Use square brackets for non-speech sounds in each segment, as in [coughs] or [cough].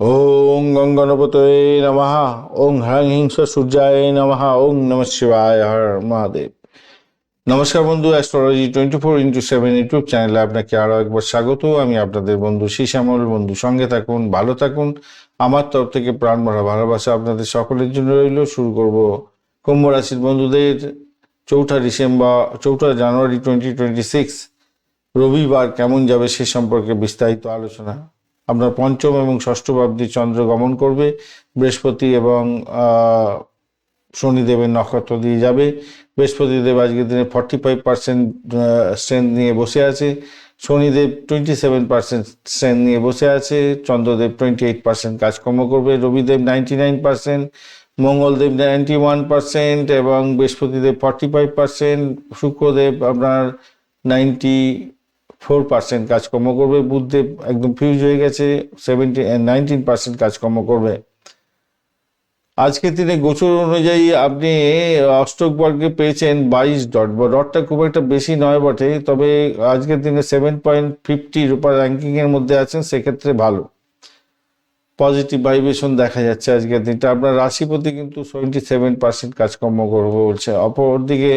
ওং গঙ্গনপতয়ে নমঃ ওং হ্রাং হিংস সূর্যায় নমঃ ওং নম শিবায় হর মহাদেব নমস্কার বন্ধু astrology twenty four into seven YouTube চ্যানেলে আপনাকে আরও একবার স্বাগত। আমি আপনাদের বন্ধু শ্যামল বন্ধু, সঙ্গে থাকুন, ভালো থাকুন। আমার তরফ থেকে প্রাণ ভরা ভালোবাসা আপনাদের সকলের জন্য রইল। শুরু করব কুম্ভ রাশির বন্ধুদের চৌঠা ডিসেম্বর, চৌঠা জানুয়ারি টোয়েন্টি টোয়েন্টি সিক্স রবিবার কেমন যাবে সে সম্পর্কে বিস্তারিত আলোচনা। আপনার পঞ্চম এবং ষষ্ঠ চন্দ্র গমন করবে। বৃহস্পতি এবং শনিদেবের নক্ষত্র দিয়ে যাবে। বৃহস্পতিদেব আজকের দিনে ফর্টি ফাইভ পার্সেন্ট স্ট্রেংথ নিয়ে বসে আছে। Shanidev twenty seven percent strength নিয়ে বসে আছে। চন্দ্রদেব টোয়েন্টি এইট পার্সেন্ট কাজকর্ম করবে। Ravidev ninety nine percent Mangaldev ninety one percent এবং Brihaspatidev forty five percent Shukradev আপনার নাইনটি ফোর পার্সেন্ট কাজকর্ম করবে বুধদেব একদম ফিউজ হয়ে গেছে সেভেন্টি নাইনটিন পার্সেন্ট কাজকর্ম করবে। আজকের দিনে গোচর অনুযায়ী আপনি অষ্টক বর্গে পেয়েছেন বাইশ ডট, বা ডটটা খুব একটা বেশি নয় বটে, তবে আজকের দিনে সেভেন পয়েন্ট ফিফটি রূপার র্যাঙ্কিং এর মধ্যে আছেন, সেক্ষেত্রে ভালো। পজিটিভ ভাইব্রেশন দেখা যাচ্ছে আজকের দিনটা। আপনার রাশিপতি কিন্তু সেভেন্টি সেভেন পার্সেন্ট কাজকর্ম করবে বলছে অপরদিকে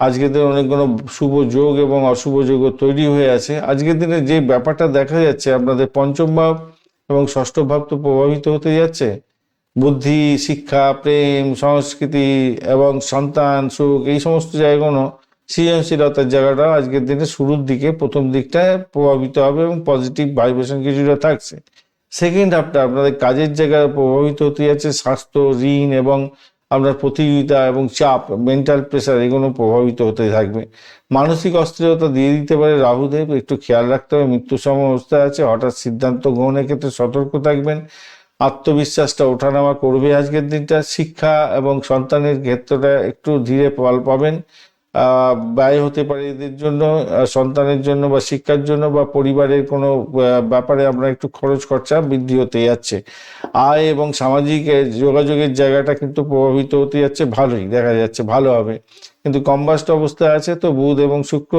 আজকের দিনে অনেকগুলো শুভ যোগ এবং অশুভ যোগও তৈরি হয়ে আছে। আজকের দিনে যে ব্যাপারটা দেখা যাচ্ছে, আপনাদের পঞ্চম ভাব এবং ষষ্ঠ ভাব তো প্রভাবিত হতে যাচ্ছে। বুদ্ধি, শিক্ষা, প্রেম, সংস্কৃতি এবং সন্তান, সুখ, এই সমস্ত জায়গাগুলো সৃজনশীলতার জায়গাটা আজকের দিনে শুরুর দিকে প্রথম দিকটায় প্রভাবিত হবে এবং পজিটিভ ভাইব্রেশন কিছুটা থাকছে। সেকেন্ড হাফটা আপনাদের কাজের জায়গায় প্রভাবিত হতে যাচ্ছে স্বাস্থ্য, ঋণ এবং আপনার প্রতিযোগিতা এবং চাপ মেন্টাল প্রেশার এগুলো প্রভাবিত হতে থাকবে। মানসিক অস্থিরতা দিয়ে দিতে পারে রাহুদেব, একটু খেয়াল রাখতে হবে মৃত্যু সম আছে, হঠাৎ সিদ্ধান্ত গ্রহণের ক্ষেত্রে সতর্ক থাকবেন। আত্মবিশ্বাসটা ওঠানামা করবে আজকের দিনটা, শিক্ষা এবং সন্তানের ক্ষেত্রটা একটু ধীরে ফল পাবেন। ব্যয় হতে পারে এদের জন্য সন্তানের জন্য বা শিক্ষার জন্য বা পরিবারের কোনো ব্যাপারে আমরা একটু খরচ খরচা বৃদ্ধি হতে যাচ্ছে। আয় এবং সামাজিক যোগাযোগের জায়গাটা কিন্তু প্রভাবিত হতে যাচ্ছে ভালোই, দেখা যাচ্ছে ভালো হবে। কিন্তু কম্বাস্ট অবস্থায় আছে তো বুধ এবং শুক্র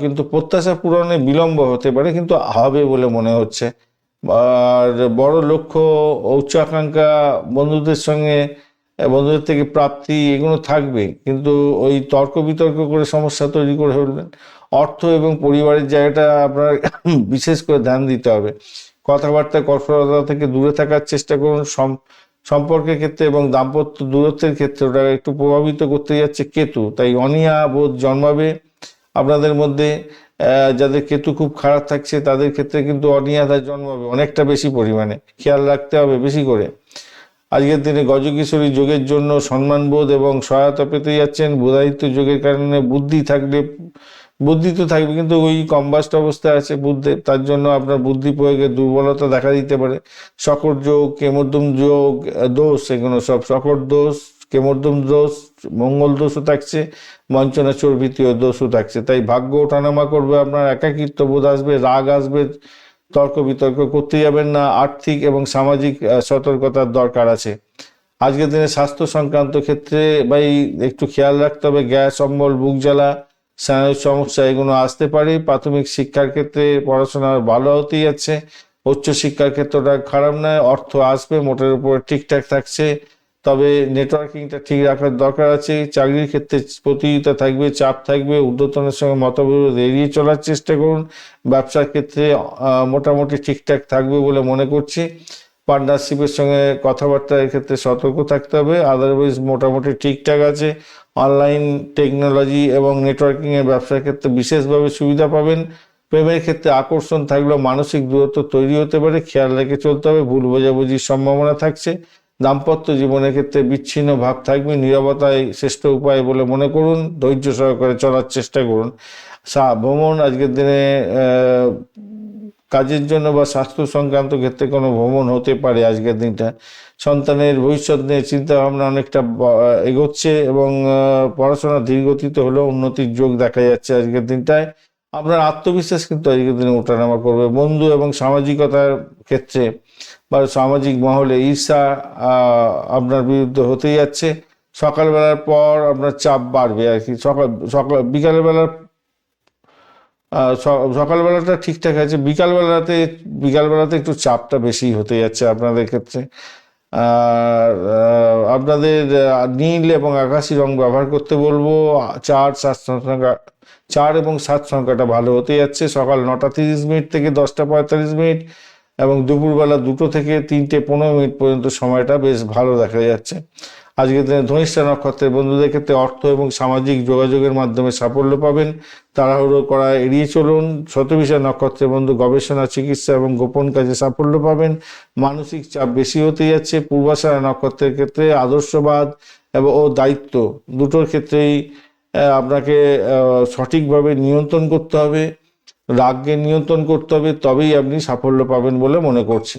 কিন্তু প্রত্যাশা পূরণে বিলম্ব হতে পারে, কিন্তু হবে বলে মনে হচ্ছে। আর বড় লক্ষ্য উচ্চ আকাঙ্ক্ষা বন্ধুদের সঙ্গে বন্ধুদের থেকে প্রাপ্তি এগুলো থাকবে, কিন্তু ওই তর্ক বিতর্ক করে সমস্যা তৈরি করে ফেলবেন। অর্থ এবং পরিবারের জায়গাটা আপনার [coughs] বিশেষ করে ধ্যান দিতে হবে। কথাবার্তা কঠোরতা থেকে দূরে থাকার চেষ্টা করুন। সম- সম্পর্কের ক্ষেত্রে এবং দাম্পত্য দূরত্বের ক্ষেত্রে ওটা একটু প্রভাবিত করতে যাচ্ছে কেতু। তাই অনিয়া বোধ জন্মাবে। আপনাদের মধ্যে যাদের কেতু খুব খারাপ থাকছে, তাদের ক্ষেত্রে কিন্তু অনীহাটা জন্মাবে অনেকটা বেশি পরিমাণে। খেয়াল রাখতে হবে বেশি করে। আজকের দিনে গজকিশোরী যোগের জন্য সম্মানবোধ এবং সহায়তা পেতে যাচ্ছেন। বুধায়িত্ব যোগের কারণে বুদ্ধি থাকলে, বুদ্ধি তো থাকবে কিন্তু ওই কম্বাস্ট অবস্থায় আছে বুদ্ধের তার জন্য আপনার বুদ্ধি প্রয়োগে দুর্বলতা দেখা দিতে পারে। সকট যোগ, কেমর্দম যোগ, দোষ, এগুলো সব সকট দোষ, কেমর্দম দোষ, মঙ্গল দোষও থাকছে, বঞ্চনা চর্বিতীয় দোষও থাকছে। তাই ভাগ্য ওঠানামা করবে আপনার একাকিত্ব বোধ আসবে, রাগ আসবে তর্ক বিতর্ক করতে যাবেন না, আর্থিক এবং সামাজিক সতর্কতার দরকার আছে। আজকের দিনে স্বাস্থ্য সংক্রান্ত ক্ষেত্রে ভাই একটু খেয়াল রাখতে হবে, গ্যাস, অম্বল, বুক জ্বালা, স্নায়ুর সমস্যা এগুলো আসতে পারে। প্রাথমিক শিক্ষার ক্ষেত্রে পড়াশোনা ভালো হতেই যাচ্ছে। উচ্চ শিক্ষার ক্ষেত্রটা খারাপ নয়, অর্থ আসবে, মোটের উপর ঠিকঠাক থাকছে। তবে নেটওয়ার্কিংটা ঠিক রাখার দরকার আছে। চাকরির ক্ষেত্রে প্রতিযোগিতা থাকবে, চাপ থাকবে, ঊর্ধ্বতনের সঙ্গে মতবিরোধ এড়িয়ে চলার চেষ্টা করুন। ব্যবসার ক্ষেত্রে মোটামুটি ঠিকঠাক থাকবে বলে মনে করছি। পার্টনারশিপের সঙ্গে কথাবার্তার ক্ষেত্রে সতর্ক থাকতে হবে আদারওয়াইজ মোটামুটি ঠিকঠাক আছে। অনলাইন টেকনোলজি এবং নেটওয়ার্কিং এর ব্যবসার ক্ষেত্রে বিশেষভাবে সুবিধা পাবেন। প্রেমের ক্ষেত্রে আকর্ষণ থাকলেও মানসিক দূরত্ব তৈরি হতে পারে। খেয়াল রেখে চলতে হবে। ভুল বোঝাবুঝির সম্ভাবনা থাকছে। দাম্পত্য জীবনের ক্ষেত্রে বিচ্ছিন্ন ভাব থাকবে নিরবতাই শ্রেষ্ঠ উপায় বলে মনে করুন, ধৈর্য সহকারে চলার চেষ্টা করুন। সা- ভ্রমণ আজকের দিনে কাজের জন্য বা স্বাস্থ্য সংক্রান্ত ক্ষেত্রে কোনো ভ্রমণ হতে পারে আজকের দিনটা। সন্তানের ভবিষ্যৎ নিয়ে চিন্তা ভাবনা অনেকটা এগোচ্ছে এবং পড়াশোনা ধীরগতিতে হলেও উন্নতির যোগ দেখা যাচ্ছে আজকের দিনটায়। আপনার আত্মবিশ্বাস কিন্তু আজকের দিনে ওঠানামা করবে। বন্ধু এবং সামাজিকতার ক্ষেত্রে বা সামাজিক মহলে ঈর্ষা আপনার বিরুদ্ধে হতেই যাচ্ছে। সকালবেলার পর আপনার চাপ বাড়বে আর কি। সকাল সকাল, বিকালবেলার সকালবেলাটা ঠিকঠাক আছে। বিকালবেলাতে বিকালবেলাতে একটু চাপটা বেশি হতে যাচ্ছে আপনাদের ক্ষেত্রে। আপনাদের নীল এবং আকাশি রং ব্যবহার করতে বলব। চার, সাত সংখ্যা, চার এবং সাত সংখ্যাটা ভালো হতে যাচ্ছে। সকাল নটা তিরিশ মিনিট থেকে দশটা পঁয়তাল্লিশ মিনিট এবং দুপুরবেলা দুটো থেকে তিনটে পনেরো মিনিট পর্যন্ত সময়টা বেশ ভালো দেখা যাচ্ছে। আজকের দিনে ধনিষ্ঠা নক্ষত্রের বন্ধুদের ক্ষেত্রে অর্থ এবং সামাজিক যোগাযোগের মাধ্যমে সাফল্য পাবেন। তাড়াহুড়ো করা এড়িয়ে চলুন। শতবিশা নক্ষত্রের বন্ধু গবেষণা, চিকিৎসা এবং গোপন কাজে সাফল্য পাবেন। মানসিক চাপ বেশি হতে যাচ্ছে। পূর্বাশারা নক্ষত্রের ক্ষেত্রে আদর্শবাদ এবং ও দায়িত্ব দুটোর ক্ষেত্রেই আপনাকে সঠিকভাবে নিয়ন্ত্রণ করতে হবে। রাগকে নিয়ন্ত্রণ করতে হবে। তবেই আপনি সাফল্য পাবেন বলে মনে করছি।